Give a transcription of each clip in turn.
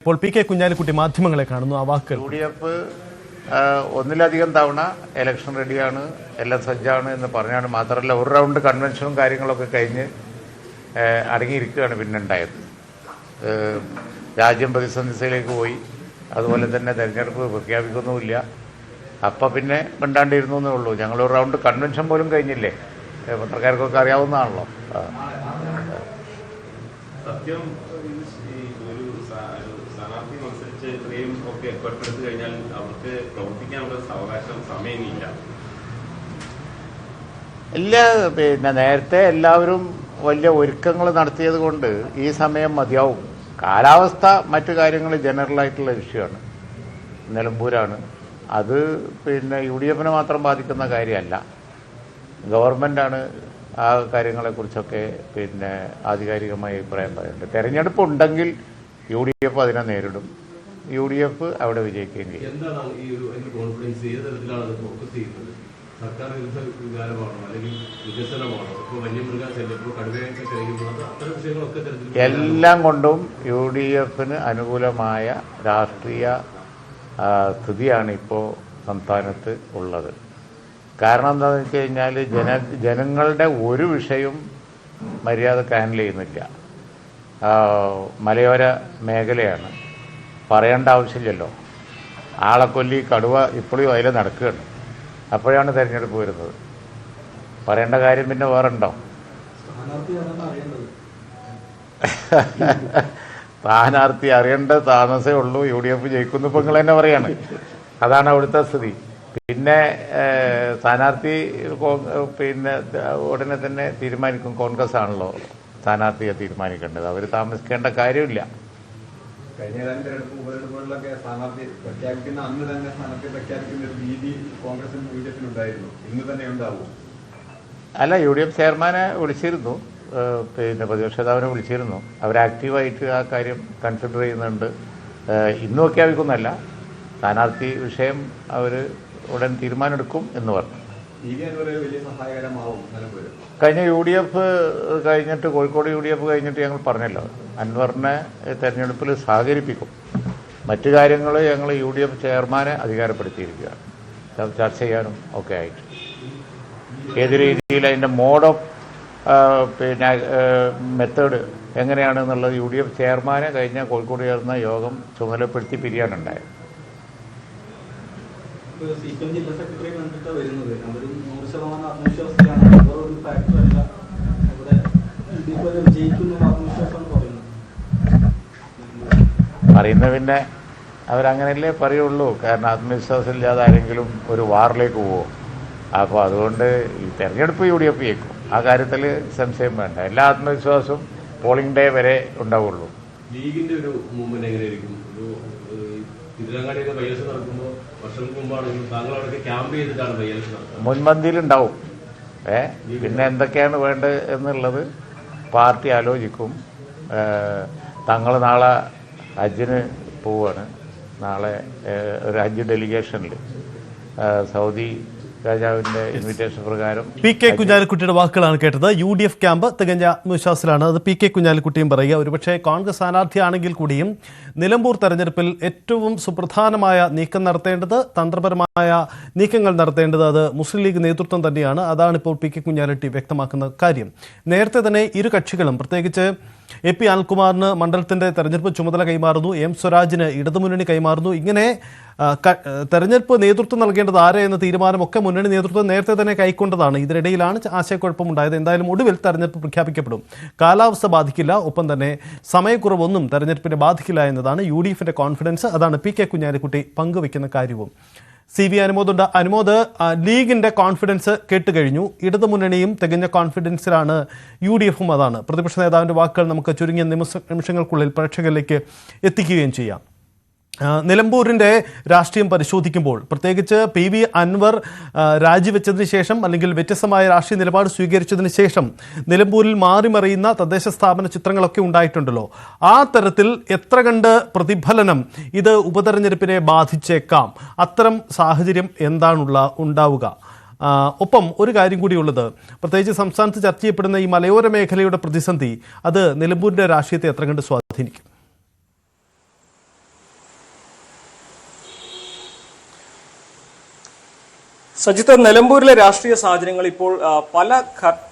ഇപ്പോൾ P K Kunhalikutty മാധ്യമങ്ങളെ കാണുന്നു. ആ വാക്കുകൾ. യു ഡി എഫ് ഒന്നിലധികം തവണ ഇലക്ഷൻ റെഡിയാണ് എല്ലാം സജ്ജാണ് എന്ന് പറഞ്ഞാണ് മാത്രമല്ല ഒരു റൗണ്ട് കൺവെൻഷനും കാര്യങ്ങളൊക്കെ കഴിഞ്ഞ് അടങ്ങിയിരിക്കുകയാണ് പിന്നെ ഉണ്ടായത് രാജ്യം പ്രതിസന്ധിയിലേക്ക് പോയി. അതുപോലെ തന്നെ തെരഞ്ഞെടുപ്പ് പ്രഖ്യാപിക്കുന്നുമില്ല. അപ്പം പിന്നെ മിണ്ടാണ്ടിരുന്നു എന്നേ ഉള്ളൂ. ഞങ്ങൾ ഒരു റൗണ്ട് കൺവെൻഷൻ പോലും കഴിഞ്ഞില്ലേ? പത്രക്കാർക്കൊക്കെ അറിയാവുന്നതാണല്ലോ. സത്യം ഈ ഒരു സ്ഥാ- ഒരു സ്ഥാനാർത്ഥി മത്സരിച്ച് ഇത്രയും ഒക്കെ എടുത്തു കഴിഞ്ഞാൽ അവർക്ക് പ്രവർത്തിക്കാനുള്ള അവകാശം സമയമില്ല. എല്ലാ പിന്നെ നേരത്തെ എല്ലാവരും വലിയ ഒരുക്കങ്ങൾ നടത്തിയത് കൊണ്ട് ഈ സമയം മതിയാവും. കാലാവസ്ഥ മറ്റു കാര്യങ്ങൾ ജനറലായിട്ടുള്ള വിഷയമാണ്. നിലമ്പൂരാണ്. അത് പിന്നെ യു ഡി എഫിനെ മാത്രം ബാധിക്കുന്ന കാര്യമല്ല. ഗവൺമെന്റാണ് ആ കാര്യങ്ങളെക്കുറിച്ചൊക്കെ പിന്നെ ആധികാരികമായി അഭിപ്രായം പറയുന്നത്. തെരഞ്ഞെടുപ്പ് ഉണ്ടെങ്കിൽ യു ഡി എഫ് അതിനെ നേരിടും. യു ഡി എഫ് അവിടെ വിജയിക്കുകയും ചെയ്യും. എന്താണ് ഈ ഒരു അതിന്റെ കോൺഫിഡൻസ് ഏത് തരത്തിലാണ് അത് ഫോക്കസ് ചെയ്യുന്നത്? സർക്കാർ വിരുദ്ധ വികാരമാണോ? അല്ലെങ്കിൽ വികസനമാണോ? ഇപ്പോൾ വന്യമൃഗ ശല്യം ഇപ്പോൾ കടുവയൊക്കെ കഴിക്കുമ്പോൾ അത് അത്തരം വിഷയങ്ങളൊക്കെ തരത്തിൽ എല്ലാം കൊണ്ടും യു ഡി എഫിന് അനുകൂലമായ രാഷ്ട്രീയ സ്ഥിതിയാണ് ഇപ്പോൾ സംസ്ഥാനത്ത് ഉള്ളത്. കാരണം എന്താണെന്ന് വെച്ച് കഴിഞ്ഞാൽ ജന ജനങ്ങളുടെ ഒരു വിഷയവും മര്യാദയ്ക്ക് ഹാൻഡിൽ ചെയ്യുന്നില്ല. മലയോര മേഖലയാണ്. പറയേണ്ട ആവശ്യമില്ലല്ലോ. ആളെ കൊല്ലി കടുവ ഇപ്പോഴും അതിൽ നടക്കുകയാണ്. അപ്പോഴാണ് തിരഞ്ഞെടുപ്പ് വരുന്നത്. പറയേണ്ട കാര്യം പിന്നെ വേറെ ഉണ്ടോ സ്ഥാനാർത്ഥി അറിയേണ്ട താമസേ ഉള്ളൂ. യു ഡി എഫ് ജയിക്കുന്നു ഇപ്പം നിങ്ങൾ തന്നെ പറയാണ്. അതാണ് അവിടുത്തെ സ്ഥിതി. പിന്നെ സ്ഥാനാർത്ഥി പിന്നെ ഉടനെ തന്നെ തീരുമാനിക്കും. കോൺഗ്രസ് ആണല്ലോ സ്ഥാനാർത്ഥിയെ തീരുമാനിക്കേണ്ടത്. അവർ താമസിക്കേണ്ട കാര്യമില്ല. കഴിഞ്ഞ തെരഞ്ഞെടുപ്പ് ഉപതെരഞ്ഞെടുപ്പുകളിലൊക്കെ സ്ഥാനാർത്ഥി പ്രഖ്യാപിക്കുന്ന അന്ന് തന്നെ സ്ഥാനാർത്ഥി പ്രഖ്യാപിക്കുന്ന ഒരു രീതി കോൺഗ്രസിനും യു ഡി എഫിനും ഉണ്ടായിരുന്നു. ഇന്ന് തന്നെ ഉണ്ടാവും. അല്ല യു ഡി എഫ് ചെയർമാനെ വിളിച്ചിരുന്നു. പിന്നെ പ്രതിപക്ഷ നേതാവിനെ വിളിച്ചിരുന്നു. അവർ ആക്റ്റീവായിട്ട് ആ കാര്യം കൺസിഡർ ചെയ്യുന്നുണ്ട്. ഇന്നും ഒക്കെ ആവിക്കുന്നല്ല സ്ഥാനാർത്ഥി വിഷയം അവർ ഉടൻ തീരുമാനമെടുക്കും എന്ന് പറഞ്ഞു. കഴിഞ്ഞ യു ഡി എഫ് കഴിഞ്ഞിട്ട് കോഴിക്കോട് യു ഡി എഫ് കഴിഞ്ഞിട്ട് ഞങ്ങൾ പറഞ്ഞല്ലോ അൻവറിനെ തെരഞ്ഞെടുപ്പിൽ സഹകരിപ്പിക്കും. മറ്റു കാര്യങ്ങൾ ഞങ്ങൾ യു ഡി എഫ് ചെയർമാനെ അധികാരപ്പെടുത്തിയിരിക്കുകയാണ്. ചർച്ച ചെയ്യാനും ഒക്കെ ആയിട്ട്. ഏത് രീതിയിൽ അതിന്റെ മോഡ് ഓഫ് പിന്നെ മെത്തേഡ് എങ്ങനെയാണെന്നുള്ളത് യു ഡി എഫ് ചെയർമാനെ കഴിഞ്ഞ കോഴിക്കോട് ചേർന്ന യോഗം ചുമതലപ്പെടുത്തി പിരിയാനുണ്ടായത്. സിപിഎം ജില്ലാ സെക്രട്ടറി കണ്ടിട്ടാണ് വരുന്നത്. അവരും നൂറ് ശതമാനം ആത്മവിശ്വാസത്തിലാണ് അവർ ഒരു ഫാക്ടർ അല്ല അവിടെ ഇതിപ്പോൾ വിജയിക്കുന്ന ആത്മവിശ്വാസമാണ് പറയുന്നത്. പറയുന്ന പിന്നെ അവരങ്ങനെയല്ലേ പറയുള്ളൂ. കാരണം ആത്മവിശ്വാസം ഇല്ലാതെ ആരെങ്കിലും ഒരു വാറിലേക്ക് പോവും. അപ്പോൾ അതുകൊണ്ട് ഈ തെരഞ്ഞെടുപ്പ് യു ഡി എഫ് ജയിക്കും. ആ കാര്യത്തിൽ സംശയം വേണ്ട. എല്ലാ ആത്മവിശ്വാസവും പോളിംഗ് ഡേ വരെ ഉണ്ടാവുള്ളൂ. ലീഗിന്റെ ഒരു മൂവ്മെന്റ് എങ്ങനെയായിരിക്കും? ഏഹ്, ബൈലക്ഷൻ നടക്കുമ്പോൾ വർഷങ്ങൾക്ക് മുമ്പാണെങ്കിലും താങ്കൾ അവിടെയൊക്കെ ക്യാമ്പ് ചെയ്തിട്ടാണ് ബൈലക്ഷൻ നടത്തുന്നത്. മുൻപന്തിയിലുണ്ടാവും. ഏ പിന്നെ എന്തൊക്കെയാണ് വേണ്ടത് എന്നുള്ളത് പാർട്ടി ആലോചിക്കും. തങ്ങൾ നാളെ ഹജ്ജിന് പോവുകയാണ് നാളെ ഒരു ഹജ്ജ് ഡെലിഗേഷനിൽ സൗദി രാജാവിന്റെ ഇൻവിറ്റേഷൻ പ്രകാരം പി കെ കുഞ്ഞാലിക്കുട്ടിയുടെ വാക്കുകളാണ് കേട്ടത്. യു ഡി എഫ് ക്യാമ്പ് തികഞ്ഞ ആത്മവിശ്വാസത്തിലാണ് അത് പി കെ കുഞ്ഞാലിക്കുട്ടിയും പറയുക. ഒരുപക്ഷെ കോൺഗ്രസ് സ്ഥാനാർത്ഥിയാണെങ്കിൽ കൂടിയും നിലമ്പൂർ തെരഞ്ഞെടുപ്പിൽ ഏറ്റവും സുപ്രധാനമായ നീക്കം നടത്തേണ്ടത് തന്ത്രപരമായ നീക്കങ്ങൾ നടത്തേണ്ടത് അത് മുസ്ലിം ലീഗ് നേതൃത്വം തന്നെയാണ്. അതാണ് ഇപ്പോൾ പി കെ കുഞ്ഞാലിക്കുട്ടി വ്യക്തമാക്കുന്ന കാര്യം. നേരത്തെ തന്നെ ഇരു കക്ഷികളും പ്രത്യേകിച്ച് എ പി അനിൽകുമാറിന് മണ്ഡലത്തിന്റെ തെരഞ്ഞെടുപ്പ് ചുമതല കൈമാറുന്നു. എം സ്വരാജിന് ഇടതുമുന്നണി കൈമാറുന്നു. ഇങ്ങനെ തെരഞ്ഞെടുപ്പ് നേതൃത്വം നൽകേണ്ടത് ആരെ എന്ന തീരുമാനമൊക്കെ മുന്നണി നേതൃത്വം നേരത്തെ തന്നെ കൈക്കൊണ്ടതാണ്. ഇതിനിടയിലാണ് ആശയക്കുഴപ്പമുണ്ടായത്. എന്തായാലും ഒടുവിൽ തെരഞ്ഞെടുപ്പ് പ്രഖ്യാപിക്കപ്പെടും. കാലാവസ്ഥ ബാധിക്കില്ല. ഒപ്പം തന്നെ സമയക്കുറവൊന്നും തെരഞ്ഞെടുപ്പിനെ ബാധിക്കില്ല എന്നതാണ് യു കോൺഫിഡൻസ്. അതാണ് പി കെ കുഞ്ഞാലിക്കുട്ടി പങ്കുവെക്കുന്ന കാര്യവും. C V അനുമോദുണ്ട്. അനുമോദ് ലീഗിന്റെ കോൺഫിഡൻസ് കേട്ടുകഴിഞ്ഞു. ഇടതുമുന്നണിയും തികഞ്ഞ കോൺഫിഡൻസിലാണ് യു ഡി എഫും അതാണ്. പ്രതിപക്ഷ നേതാവിന്റെ വാക്കുകൾ നമുക്ക് ചുരുങ്ങിയ നിമിഷ നിമിഷങ്ങൾക്കുള്ളിൽ പ്രേക്ഷകരിലേക്ക് എത്തിക്കുകയും ചെയ്യാം. നിലമ്പൂരിന്റെ രാഷ്ട്രീയം പരിശോധിക്കുമ്പോൾ പ്രത്യേകിച്ച് പി വി അൻവർ രാജിവെച്ചതിന് ശേഷം അല്ലെങ്കിൽ വ്യത്യസ്തമായ രാഷ്ട്രീയ നിലപാട് സ്വീകരിച്ചതിന് ശേഷം നിലമ്പൂരിൽ മാറിമറിയുന്ന തദ്ദേശ സ്ഥാപന ചിത്രങ്ങളൊക്കെ ഉണ്ടായിട്ടുണ്ടല്ലോ. ആ തരത്തിൽ എത്ര കണ്ട് പ്രതിഫലനം ഇത് ഉപതെരഞ്ഞെടുപ്പിനെ ബാധിച്ചേക്കാം? അത്തരം സാഹചര്യം എന്താണുള്ള ഉണ്ടാവുക? ഒപ്പം ഒരു കാര്യം കൂടിയുള്ളത് പ്രത്യേകിച്ച് സംസ്ഥാനത്ത് ചർച്ച ചെയ്യപ്പെടുന്ന ഈ മലയോര മേഖലയുടെ പ്രതിസന്ധി അത് നിലമ്പൂരിന്റെ രാഷ്ട്രീയത്തെ എത്ര കണ്ട് സ്വാധീനിക്കും? സജിത്ത് നിലമ്പൂരിലെ രാഷ്ട്രീയ സാഹചര്യങ്ങൾ ഇപ്പോൾ പല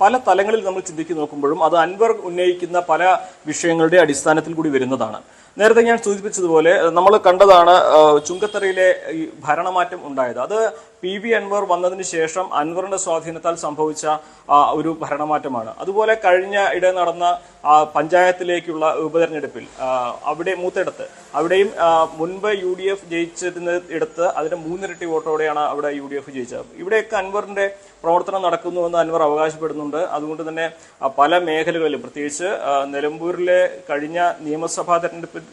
പല തലങ്ങളിൽ നമ്മൾ ചിന്തിച്ചു നോക്കുമ്പോഴും അത് അൻവർ ഉന്നയിക്കുന്ന പല വിഷയങ്ങളുടെ അടിസ്ഥാനത്തിൽ കൂടി വരുന്നതാണ്. നേരത്തെ ഞാൻ സൂചിപ്പിച്ചതുപോലെ നമ്മൾ കണ്ടതാണ് ചുങ്കത്തറയിലെ ഈ ഭരണമാറ്റം ഉണ്ടായത്. അത് പി വി അൻവർ വന്നതിന് ശേഷം അൻവറിന്റെ സ്വാധീനത്താൽ സംഭവിച്ച ഒരു ഭരണമാറ്റമാണ്. അതുപോലെ കഴിഞ്ഞ ഇടെ നടന്ന പഞ്ചായത്തിലേക്കുള്ള ഉപതെരഞ്ഞെടുപ്പിൽ അവിടെ മൂത്തിടത്ത് അവിടെയും മുൻപ് യു ഡി എഫ് ജയിച്ചിരുന്ന ഇടത്ത് അതിന്റെ മൂന്നിരട്ടി വോട്ടോടെയാണ് അവിടെ യു ഡി എഫ് ജയിച്ചത്. ഇവിടെയൊക്കെ അൻവറിന്റെ പ്രവർത്തനം നടക്കുന്നുവെന്ന് അൻവർ അവകാശപ്പെടുന്നുണ്ട്. അതുകൊണ്ട് തന്നെ പല മേഖലകളിലും പ്രത്യേകിച്ച് നിലമ്പൂരിലെ കഴിഞ്ഞ നിയമസഭാ തെരഞ്ഞെടുപ്പിൽ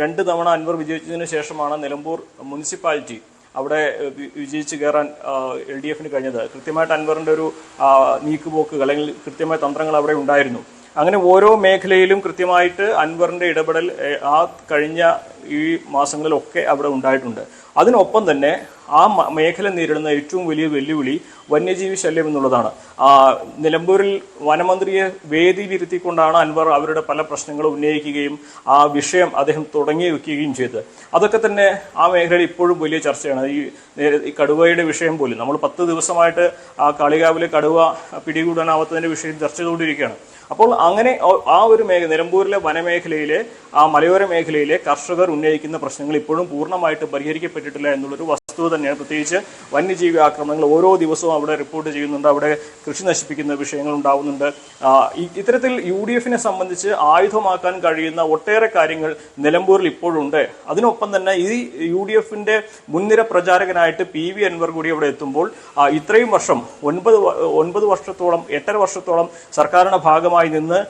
രണ്ട് തവണ അൻവർ വിജയിച്ചതിന് ശേഷമാണ് നിലമ്പൂർ മുനിസിപ്പാലിറ്റി അവിടെ വിജയിച്ച് കയറാൻ എൽ ഡി എഫിന് കഴിഞ്ഞത്. കൃത്യമായിട്ട് അൻവറിന്റെ ഒരു നീക്കുപോക്കുകൾ അല്ലെങ്കിൽ കൃത്യമായ തന്ത്രങ്ങൾ അവിടെ ഉണ്ടായിരുന്നു. അങ്ങനെ ഓരോ മേഖലയിലും കൃത്യമായിട്ട് അൻവറിന്റെ ഇടപെടൽ ആ കഴിഞ്ഞ ഈ മാസങ്ങളിലൊക്കെ അവിടെ ഉണ്ടായിട്ടുണ്ട്. അതിനൊപ്പം തന്നെ ആ മേഖല നേരിടുന്ന ഏറ്റവും വലിയ വെല്ലുവിളി വന്യജീവി ശല്യം എന്നുള്ളതാണ്. നിലമ്പൂരിൽ വനമന്ത്രിയെ വേദിയിലിരുത്തിക്കൊണ്ടാണ് അൻവർ അവരുടെ പല പ്രശ്നങ്ങളും ഉന്നയിക്കുകയും ആ വിഷയം അദ്ദേഹം തുടങ്ങി വെക്കുകയും ചെയ്തത്. അതൊക്കെ തന്നെ ആ മേഖലയിൽ ഇപ്പോഴും വലിയ ചർച്ചയാണ്. ഈ ഈ കടുവയുടെ വിഷയം പോലും. നമ്മൾ പത്ത് ദിവസമായിട്ട് ആ കാളികാവിലെ കടുവ പിടികൂടാനാവാത്തതിന്റെ വിഷയം ചർച്ച ചെയ്തുകൊണ്ടിരിക്കുകയാണ്. അപ്പോൾ അങ്ങനെ ആ ഒരു മേഖല നിലമ്പൂരിലെ വനമേഖലയിലെ ആ മലയോര മേഖലയിലെ കർഷകർ ഉന്നയിക്കുന്ന പ്രശ്നങ്ങൾ ഇപ്പോഴും പൂർണമായിട്ട് പരിഹരിക്കപ്പെട്ടിട്ടില്ല എന്നുള്ളൊരു വസ്തുത തന്നെയാണ്. പ്രത്യേകിച്ച് വന്യജീവി ആക്രമണങ്ങൾ ഓരോ ദിവസവും അവിടെ റിപ്പോർട്ട് ചെയ്യുന്നുണ്ട്. അവിടെ കൃഷി നശിപ്പിക്കുന്ന വിഷയങ്ങൾ ഉണ്ടാവുന്നുണ്ട്. ഇത്തരത്തിൽ യു ഡി എഫിനെ സംബന്ധിച്ച് ആയുധമാക്കാൻ കഴിയുന്ന ഒട്ടേറെ കാര്യങ്ങൾ നിലമ്പൂരിൽ ഇപ്പോഴുണ്ട്. അതിനൊപ്പം തന്നെ ഈ യു ഡി എഫിന്റെ മുൻനിര പ്രചാരകനായിട്ട് പി വി അൻവർ കൂടി അവിടെ എത്തുമ്പോൾ ഇത്രയും വർഷം ഒൻപത് ഒൻപത് വർഷത്തോളം എട്ടര വർഷത്തോളം സർക്കാരിന്റെ ഭാഗമായി നിന്ന്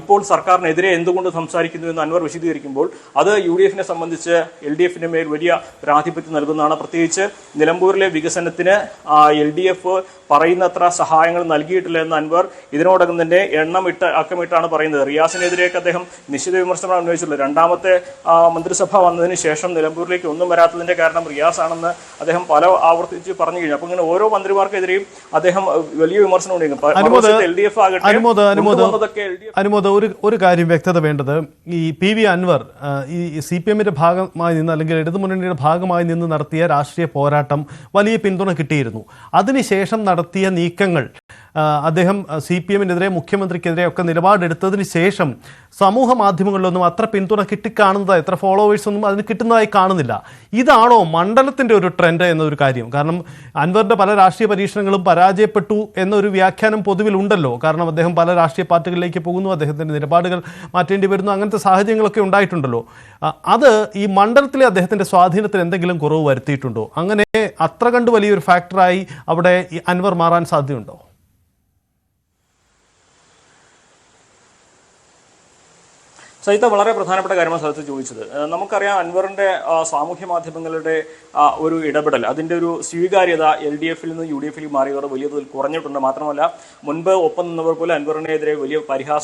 ഇപ്പോൾ സർക്കാരിനെതിരെ എന്തുകൊണ്ട് സംസാരിക്കുന്നു എന്ന് അൻവർ വിശദീകരിക്കുമ്പോൾ അത് യു ഡി എഫിനെ സംബന്ധിച്ച് എൽ ഡി എഫിന്റെ മേൽ വലിയ പ്രാധിപത്യം നൽകുന്നതാണ്. പ്രത്യേകിച്ച് നിലമ്പൂരിലെ വികസനത്തിന് എൽ ഡി എഫ് പറയുന്നത്ര സഹായങ്ങൾ നൽകിയിട്ടില്ല എന്ന് അൻവർ ഇതിനോടകം തന്നെ എണ്ണമിട്ട് അക്കമിട്ടാണ് പറയുന്നത്. റിയാസിനെതിരെയൊക്കെ അദ്ദേഹം നിശ്ചിത വിമർശനം ഉന്നയിച്ചിട്ടുള്ളത്. രണ്ടാമത്തെ മന്ത്രിസഭ വന്നതിന് ശേഷം നിലമ്പൂരിലേക്ക് ഒന്നും വരാത്തതിന്റെ കാരണം റിയാസ് ആണെന്ന് അദ്ദേഹം പല ആവർത്തിച്ച് പറഞ്ഞു കഴിഞ്ഞു. അപ്പൊ ഇങ്ങനെ ഓരോ മന്ത്രിമാർക്കെതിരെയും അദ്ദേഹം വലിയ വിമർശനം ഉന്നയിക്കും. എൽ ഡി എഫ് ആകട്ടെ അനുമോദ് ഒരു ഒരു കാര്യം വ്യക്തത വേണ്ടത്. ഈ പി വി അൻവർ ഈ സി പി എമ്മിന്റെ ഭാഗമായി നിന്ന് അല്ലെങ്കിൽ ഇടതുമുന്നണിയുടെ ഭാഗമായി നിന്ന് നടത്തിയ രാഷ്ട്രീയ പോരാട്ടം വലിയ പിന്തുണ കിട്ടിയിരുന്നു. അതിനുശേഷം നടത്തിയ നീക്കങ്ങൾ അദ്ദേഹം സി പി എമ്മിനെതിരെ മുഖ്യമന്ത്രിക്കെതിരെ ഒക്കെ നിലപാടെടുത്തതിന് ശേഷം സമൂഹ മാധ്യമങ്ങളിലൊന്നും അത്ര പിന്തുണ കിട്ടിക്കാണുന്നത് എത്ര ഫോളോവേഴ്സ് ഒന്നും അതിന് കിട്ടുന്നതായി കാണുന്നില്ല. ഇതാണോ മണ്ഡലത്തിന്റെ ഒരു ട്രെൻഡ് എന്നൊരു കാര്യം. കാരണം അൻവറിന്റെ പല രാഷ്ട്രീയ പരീക്ഷണങ്ങളും പരാജയപ്പെട്ടു എന്നൊരു വ്യാഖ്യാനം പൊതുവിൽ ഉണ്ടല്ലോ. കാരണം അദ്ദേഹം പല രാഷ്ട്രീയ പാർട്ടികളിലേക്ക് പോകുന്നു അദ്ദേഹത്തിന്റെ നിലപാടുകൾ മാറ്റേണ്ടി വരുന്നു അങ്ങനത്തെ സാഹചര്യങ്ങളൊക്കെ ഉണ്ടായിട്ടുണ്ടല്ലോ. അത് ഈ മണ്ഡലത്തിലെ അദ്ദേഹത്തിന്റെ സ്വാധീനത്തിന് എന്തെങ്കിലും കുറവ് വരുത്തിയിട്ടുണ്ടോ? അങ്ങനെ അത്ര കണ്ട് വലിയൊരു ഫാക്ടറായി അവിടെ അൻവർ മാറാൻ സാധ്യതയുണ്ടോ? സഹിത വളരെ പ്രധാനപ്പെട്ട കാര്യമാണ് സ്ഥലത്ത് ചോദിച്ചത്. നമുക്കറിയാം അൻവറിന്റെ സാമൂഹ്യ മാധ്യമങ്ങളുടെ ഒരു ഇടപെടൽ അതിന്റെ ഒരു സ്വീകാര്യത എൽ ഡി എഫിൽ നിന്ന് യു ഡി എഫിൽ മാറിയതോടെ വലിയ തോതിൽ കുറഞ്ഞിട്ടുണ്ട്. മാത്രമല്ല മുൻപ് ഒപ്പം നിന്നവർ പോലും അൻവറിനെതിരെ വലിയ പരിഹാസം